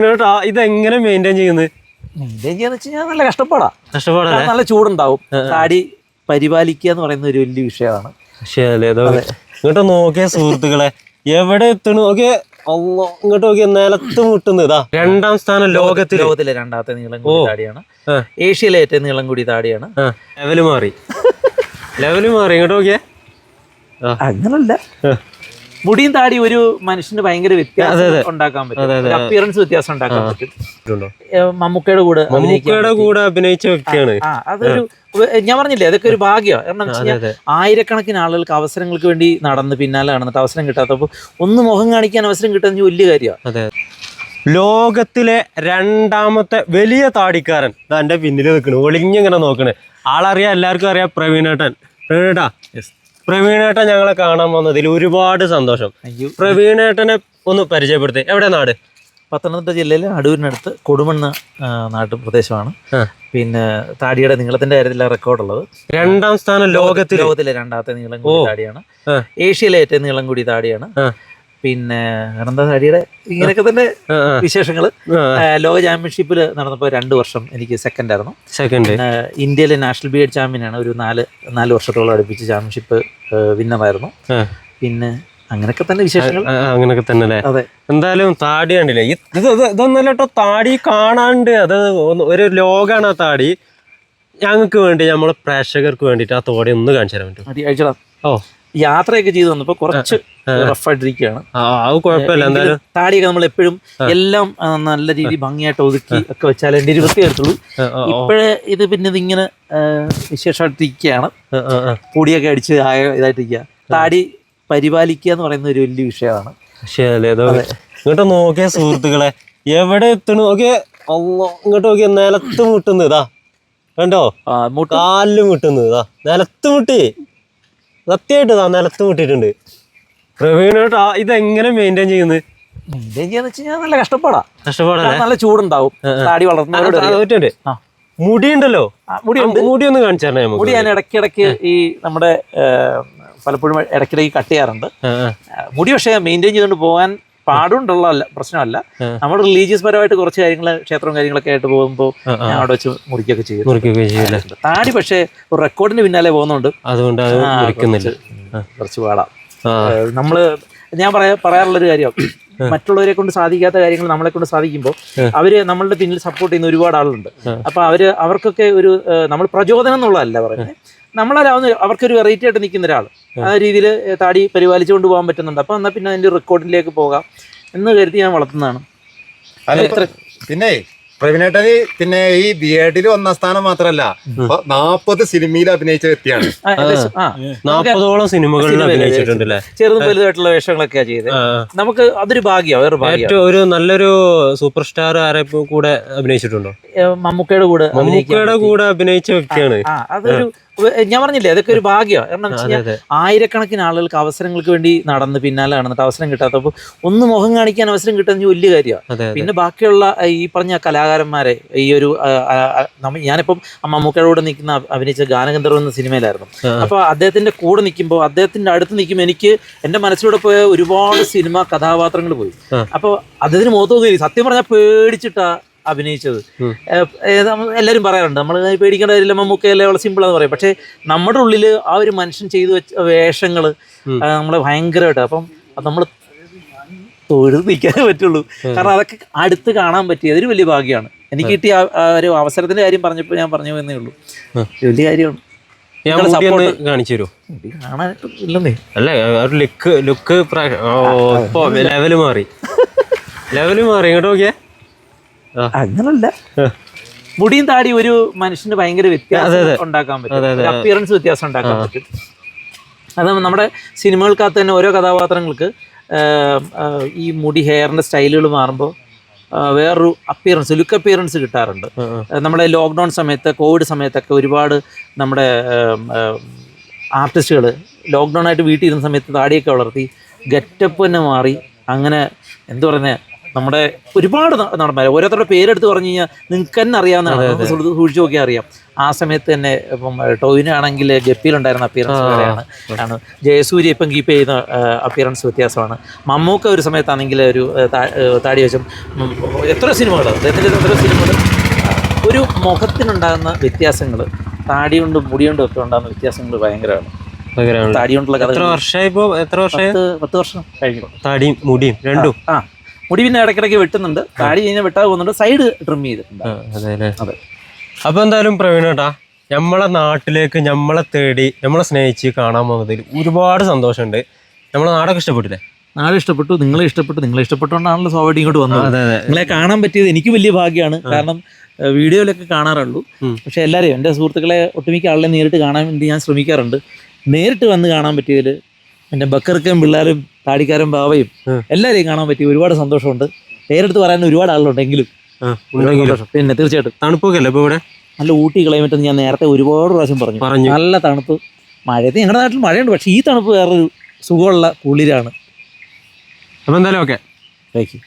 കേട്ടോ ഇതെങ്ങനെ മെയിന്റെയിൻ ചെയ്യുന്നത്? മെയിന്റെയിൻ ചെയ്യാന്ന് വെച്ച് കഴിഞ്ഞാൽ നല്ല കഷ്ടപ്പാടാ. കഷ്ടപ്പാടല്ലേ? നല്ല ചൂടുണ്ടാവും. താടി പരിപാലിക്കുക എന്ന് പറയുന്ന ഒരു വലിയ വിഷയമാണ്. ഇങ്ങോട്ട് നോക്കിയ സുഹൃത്തുക്കളെ. എവിടെ എത്തണു നോക്കിയ ഇങ്ങോട്ട് നോക്കിയ നിലത്ത് മുട്ടുന്നു ഇതാ രണ്ടാം സ്ഥാനം ലോകത്തിൽ ലോകത്തിലെ. രണ്ടാമത്തെ നീളം കൂടി താടിയാണ്. ഏഷ്യയിലെ ഏറ്റവും നീളം കൂടി താടിയാണ് ലെവൽ മാറി. ലെവൽ മാറി. ഇങ്ങോട്ട് നോക്കിയേ. അങ്ങനല്ല. മുടിയും താടി ഒരു മനുഷ്യന് ഭയങ്കര വ്യത്യാസം ഉണ്ടാക്കാൻ പറ്റും. അപ്പിയറൻസ് വ്യത്യാസം ഉണ്ടാക്കാൻ പറ്റും. മമ്മൂക്കയുടെ കൂടെ മമ്മൂക്കയുടെ കൂടെ അഭിനയിച്ച വ്യക്തിയാണ്. ആ അതൊരു ഞാൻ പറഞ്ഞില്ലേ അതൊക്കെ ഒരു ഭാഗ്യമാണ്. കാരണം വെച്ച് കഴിഞ്ഞാൽ ആയിരക്കണക്കിന് ആളുകൾക്ക് അവസരങ്ങൾക്ക് വേണ്ടി നടന്ന് പിന്നാലെ നടന്നിട്ട് അവസരം കിട്ടാത്തപ്പോൾ ഒന്ന് മുഖം കാണിക്കാൻ അവസരം കിട്ടുന്ന വലിയ കാര്യമാണ്. അതെ ലോകത്തിലെ രണ്ടാമത്തെ വലിയ താടിക്കാരൻ. എന്റെ പിന്നിൽ നിൽക്കണു. ഒളിഞ്ഞിങ്ങനെ നോക്കണേ. ആളറിയാം എല്ലാവർക്കും അറിയാം പ്രവീണേട്ടൻ. പ്രവീണേട്ടാ പ്രവീണേട്ടൻ ഞങ്ങളെ കാണാൻ വന്നതിൽ ഒരുപാട് സന്തോഷം. പ്രവീണേട്ടനെ ഒന്ന് പരിചയപ്പെടുത്തി. എവിടെ നാട്? പത്തനംതിട്ട ജില്ലയിലെ അടൂരിനടുത്ത് കൊടുമണ്ണ നാട്ടുപ്രദേശമാണ് നാട്ടു പ്രദേശമാണ്. ആ. പിന്നെ താടിയുടെ നീളത്തിന്റെ റെക്കോർഡ് റെക്കോർഡുള്ളത് രണ്ടാം സ്ഥാനം ലോകത്തിൽ ലോകത്തിലെ. രണ്ടാമത്തെ നീളം കൂടി താടിയാണ്. ഏഷ്യയിലെ ഏറ്റവും നീളം കൂടി താടിയാണ്. പിന്നെ അനന്ത താടിയുടെ ഇങ്ങനെയൊക്കെ തന്നെ. വിശേഷങ്ങൾ ലോക ചാമ്പ്യൻഷിപ്പിൽ നടന്നപ്പോൾ രണ്ട് വർഷം എനിക്ക് സെക്കൻഡ് ആയിരുന്നു. സെക്കൻഡ് ഇന്ത്യയിലെ നാഷണൽ ബി എഡ് ചാമ്പ്യനാണ് ഒരു നാല് നാല് വർഷത്തോളം അടുപ്പിച്ച് ചാമ്പ്യൻഷിപ്പ് വിന്നറായിരുന്നു പിന്നെ അങ്ങനെയൊക്കെ തന്നെ വിശേഷങ്ങൾ അങ്ങനെയൊക്കെ തന്നെ അല്ലേ? അതെ. എന്തായാലും താടി കണ്ടില്ലേ? ഇത് ഇത് ഇത് ഇതൊന്നല്ല കേട്ടോ താടി കാണാണ്ട്. അത് ഒരു ലോകാണ് ആ താടി. ഞങ്ങൾക്ക് വേണ്ടി നമ്മളെ പ്രേക്ഷകർക്ക് വേണ്ടിയിട്ട് ആ തോടി ഒന്ന് കാണിച്ചു തരാൻ പറ്റും ഓ. യാത്രയൊക്കെ ചെയ്തു വന്നപ്പോൾ കുറച്ച് റഫായിട്ടിരിക്കുകയാണ്. താടിയൊക്കെ നമ്മൾ എപ്പോഴും എല്ലാം നല്ല രീതി ഭംഗിയായിട്ട് ഒതുക്കി ഒക്കെ വെച്ചാൽ എന്റെ ആ, ആ, ഇപ്പോഴേ ഇത് പിന്നെ ഇതിങ്ങനെ വിശേഷമായിട്ടിരിക്കുകയാണ്. പൊടിയൊക്കെ അടിച്ച് ആയ ഇതായിട്ടിരിക്കുക. താടി പരിപാലിക്കുക എന്ന് പറയുന്ന ഒരു വലിയ വിഷയമാണ്. ഇങ്ങോട്ട് നോക്കിയ സുഹൃത്തുക്കളെ. എവിടെ എത്തണു? നോക്കിയ ഇങ്ങോട്ട് നോക്കിയ നിലത്ത് മുട്ടുന്നു ഇതാ. കണ്ടോ? കാലിൽ മുട്ടുന്നു ഇതാ. നിലത്ത് മുട്ടി. സത്യമായിട്ട് ആ നിലത്ത് മുട്ടിയിട്ടുണ്ട് പ്രവീണേട്ടാ ഇതെങ്ങനെ മെയിന്റെയിൻ ചെയ്യുന്നത്? മെയിന്റെയിൻ ചെയ്യാന്ന് വെച്ച് കഴിഞ്ഞാൽ നല്ല കഷ്ടപ്പാടാ. കഷ്ടപ്പാടാ നല്ല ചൂടുണ്ടാവും. താടി ഒറ്റയുണ്ട്. മുടി മുടിയുണ്ട്. ആ, മുടി ഒന്ന് കാണിച്ചാൽ മുടി ഞാൻ ഇടയ്ക്കിടയ്ക്ക് ഈ നമ്മുടെ പലപ്പോഴും ഇടയ്ക്കിടയ്ക്ക് കട്ട് ചെയ്യാറുണ്ട്. മുടി പക്ഷേ മെയിന്റെയിൻ ചെയ്തുകൊണ്ട് പോകാൻ പാടുണ്ടുള്ള പ്രശ്നമല്ല. നമ്മൾ റിലീജിയസ് പരമായിട്ട് കുറച്ച് കാര്യങ്ങൾ ക്ഷേത്രവും കാര്യങ്ങളൊക്കെ ആയിട്ട് പോകുമ്പോൾ. ഞാൻ അവിടെ വെച്ച് മുറിക്കൊക്കെ ചെയ്യും മുറിക്കൊക്കെ ചെയ്യില്ല? താടി പക്ഷേ ഒരു റെക്കോർഡിന് പിന്നാലെ പോകുന്നുണ്ട്. അതുകൊണ്ട് കുറച്ച് പാടാം. നമ്മൾ ഞാൻ പറയാ പറയാറുള്ളൊരു കാര്യം. മറ്റുള്ളവരെ കൊണ്ട് സാധിക്കാത്ത കാര്യങ്ങൾ നമ്മളെ കൊണ്ട് സാധിക്കുമ്പോൾ അവർ നമ്മളുടെ പിന്നിൽ സപ്പോർട്ട് ചെയ്യുന്ന ഒരുപാട് ആളുണ്ട്. അപ്പൊ അവർ അവർക്കൊക്കെ ഒരു നമ്മൾ പ്രചോദനം എന്നുള്ളതല്ല പറയുന്നത് നമ്മളാവുന്ന അവർക്കൊരു വെറൈറ്റി ആയിട്ട് നിൽക്കുന്ന ഒരാൾ ആ. രീതിയിൽ താടി പരിപാലിച്ചുകൊണ്ട് പോകാൻ പറ്റുന്നുണ്ട്. അപ്പൊ എന്നാൽ പിന്നെ അതിന്റെ റെക്കോർഡിലേക്ക് പോകാം. എന്ന് കരുതി ഞാൻ വളർത്തുന്നതാണ്. പിന്നെ പ്രവീണേട്ടന് പിന്നെ ഈ ബി എഡിൽ ഒന്നാം സ്ഥാനം മാത്രല്ല നാപ്പത് സിനിമയിൽ അഭിനയിച്ച വ്യക്തിയാണ് നാപ്പതോളം സിനിമകളിൽ അഭിനയിച്ചിട്ടുണ്ടല്ലേ? ചെറുതും വലുതായിട്ടുള്ള വേഷങ്ങളൊക്കെയാ ചെയ്ത് നമുക്ക് അതൊരു ഭാഗ്യം ഏറ്റവും ഒരു നല്ലൊരു സൂപ്പർ സ്റ്റാർ ആരെ കൂടെ അഭിനയിച്ചിട്ടുണ്ടോ? മമ്മൂക്കയുടെ കൂടെ മമ്മൂക്കയുടെ കൂടെ അഭിനയിച്ച വ്യക്തിയാണ്. അതൊരു ഞാൻ പറഞ്ഞില്ലേ അതൊക്കെ ഒരു ഭാഗ്യമാണ് കാരണം ആയിരക്കണക്കിന് ആളുകൾക്ക് അവസരങ്ങൾക്ക് വേണ്ടി നടന്ന് പിന്നാലെ നടന്നിട്ട് അവസരം കിട്ടാത്തപ്പോൾ ഒന്ന് മുഖം കാണിക്കാൻ അവസരം കിട്ടുന്ന വലിയ കാര്യമാണ് പിന്നെ ബാക്കിയുള്ള ഈ പറഞ്ഞ കലാകാരന്മാരെ ഈ ഒരു ഞാനിപ്പം മമ്മൂക്കയുടെ കൂടെ നിൽക്കുന്ന അഭി- അഭിനയിച്ച ഗാനഗന്ധർവ് എന്ന സിനിമയിലായിരുന്നു. അപ്പൊ അപ്പോൾ അദ്ദേഹത്തിന്റെ കൂടെ നിൽക്കുമ്പോൾ അദ്ദേഹത്തിന്റെ അടുത്ത് നിൽക്കുമ്പോൾ എനിക്ക് എന്റെ മനസ്സിലൂടെ പോയ ഒരുപാട് സിനിമ കഥാപാത്രങ്ങൾ പോയി. അപ്പോൾ അദ്ദേഹത്തിന് മുഖത്ത് നോക്കി സത്യം പറഞ്ഞാൽ പേടിച്ചിട്ടാ അഭിനയിച്ചത്. എല്ലാവരും പറയാറുണ്ട്. നമ്മൾ പേടിക്കേണ്ട കാര്യമില്ല മമ്മൂക്കയല്ലേ വളരെ സിമ്പിളാന്ന് പറയും. പക്ഷേ നമ്മുടെ ഉള്ളിൽ ആ ഒരു മനുഷ്യൻ ചെയ്തു വെച്ച വേഷങ്ങൾ നമ്മളെ ഭയങ്കരമായിട്ട്. അപ്പം അത് നമ്മൾ തൊഴുത് നിൽക്കാനേ പറ്റുള്ളൂ കാരണം അതൊക്കെ അടുത്ത് കാണാൻ പറ്റിയ അതൊരു വലിയ ഭാഗ്യമാണ്. എനിക്ക് കിട്ടിയ ഒരു അവസരത്തിന്റെ കാര്യം പറഞ്ഞപ്പോൾ ഞാൻ പറഞ്ഞു എന്നേ ഉള്ളൂ. വലിയ കാര്യമാണ്. കാണിച്ചു തരുമോ? അല്ല ഒരു ലുക്ക് ലുക്ക് ലെവൽ മാറി. ലെവൽ മാറി. ഇങ്ങോട്ട് നോക്കിയേ. അങ്ങനല്ല. മുടിയും താടി ഒരു മനുഷ്യന് ഭയങ്കര വ്യത്യാസം ഉണ്ടാക്കാൻ പറ്റും. അപ്പിയറൻസ് വ്യത്യാസം ഉണ്ടാക്കാൻ പറ്റും. അത് നമ്മുടെ സിനിമകൾക്കകത്ത് തന്നെ ഓരോ കഥാപാത്രങ്ങൾക്ക് ഈ മുടി ഹെയറിന്റെ സ്റ്റൈലുകൾ മാറുമ്പോൾ വേറൊരു അപ്പിയറൻസ് ലുക്ക് അപ്പിയറൻസ് കിട്ടാറുണ്ട്. നമ്മുടെ ലോക്ക്ഡൗൺ സമയത്ത് കോവിഡ് സമയത്തൊക്കെ ഒരുപാട് നമ്മുടെ ആർട്ടിസ്റ്റുകൾ ലോക്ക്ഡൗൺ ആയിട്ട് വീട്ടിൽ ഇരുന്ന സമയത്ത് താടിയൊക്കെ വളർത്തി ഗെറ്റപ്പ് തന്നെ മാറി അങ്ങനെ എന്തു പറയുന്നത് നമ്മുടെ ഒരുപാട് നടന്മാർ ഓരോരുത്തരുടെ പേരെടുത്ത് പറഞ്ഞു കഴിഞ്ഞാൽ നിങ്ങൾക്ക് തന്നെ അറിയാവുന്നതാണ്. സൂക്ഷിച്ചു നോക്കിയാൽ അറിയാം. ആ സമയത്ത് തന്നെ ഇപ്പം ടോയിനാണെങ്കിൽ ഗപ്പിയിലുണ്ടായിരുന്ന അപ്പിയറൻസ് വേറെയാണ് ആണ്. ജയസൂര്യ ഇപ്പം കീപ്പ് ചെയ്യുന്ന അപ്പിയറൻസ് വ്യത്യാസമാണ്. മമ്മൂക്ക ഒരു സമയത്താണെങ്കിൽ ഒരു താടി വെച്ചും എത്ര സിനിമകൾ അദ്ദേഹത്തിന്റെ എത്ര സിനിമകൾ ഒരു മുഖത്തിനുണ്ടാകുന്ന വ്യത്യാസങ്ങൾ താടി കൊണ്ടും മുടി കൊണ്ടും ഒക്കെ ഉണ്ടാകുന്ന വ്യത്യാസങ്ങൾ ഭയങ്കരമാണ്. താടി കൊണ്ടുള്ള എത്ര കഥ വർഷമായി ഇപ്പോൾ എത്ര വർഷമായി പത്ത് വർഷം കഴിഞ്ഞു. താടിയും മുടിയും രണ്ടും? ആ. മുടി പിന്നെ ഇടയ്ക്കിടയ്ക്ക് വെട്ടുന്നുണ്ട്. താടി കഴിഞ്ഞാൽ വെട്ടാതെ പോകുന്നുണ്ട്. സൈഡ് ട്രിം ചെയ്തിട്ടുണ്ട്. അതെ അതെ. അപ്പൊ എന്തായാലും പ്രവീണേട്ടാ നമ്മളെ നാട്ടിലേക്ക് നമ്മളെ തേടി നമ്മളെ സ്നേഹിച്ച് കാണാൻ പോകുന്നതിൽ ഒരുപാട് സന്തോഷമുണ്ട്. നമ്മളെ നാടൊക്കെ ഇഷ്ടപ്പെട്ടില്ലേ? നാളെ ഇഷ്ടപ്പെട്ടു നിങ്ങളെ ഇഷ്ടപ്പെട്ടു നിങ്ങളെ ഇഷ്ടപ്പെട്ടുകൊണ്ടാണല്ലോ സ്വാഭാവികം ഇങ്ങോട്ട് വന്നത്. നിങ്ങളെ കാണാൻ പറ്റിയത് എനിക്ക് വലിയ ഭാഗ്യമാണ്. കാരണം വീഡിയോയിലൊക്കെ കാണാറുള്ളൂ. പക്ഷെ എല്ലാവരെയും എന്റെ സുഹൃത്തുക്കളെ ഒട്ടുമിക്ക ആളെ നേരിട്ട് കാണാൻ വേണ്ടി ഞാൻ ശ്രമിക്കാറുണ്ട്. നേരിട്ട് വന്ന് കാണാൻ പറ്റിയതിൽ എന്റെ ബക്കർക്കും പിള്ളേരും താടിക്കാരും ബാവയും എല്ലാരെയും എല്ലാവരെയും കാണാൻ പറ്റി ഒരുപാട് സന്തോഷമുണ്ട്. പേരെടുത്ത് പറയാൻ ഒരുപാട് ആളുണ്ടെങ്കിലും പിന്നെ തീർച്ചയായിട്ടും തണുപ്പൊക്കെ അല്ലേ ഇവിടെ? നല്ല ഊട്ടി ക്ലൈമറ്റ് ഞാൻ നേരത്തെ ഒരുപാട് പ്രാവശ്യം പറഞ്ഞു. പറഞ്ഞു. നല്ല തണുപ്പ്. മഴയത്ത് ഞങ്ങളുടെ നാട്ടിൽ മഴയുണ്ട് പക്ഷേ ഈ തണുപ്പ് വേറൊരു സുഖമുള്ള കുളിരാണ്. അപ്പൊ എന്തായാലും ഓക്കെ. Thank you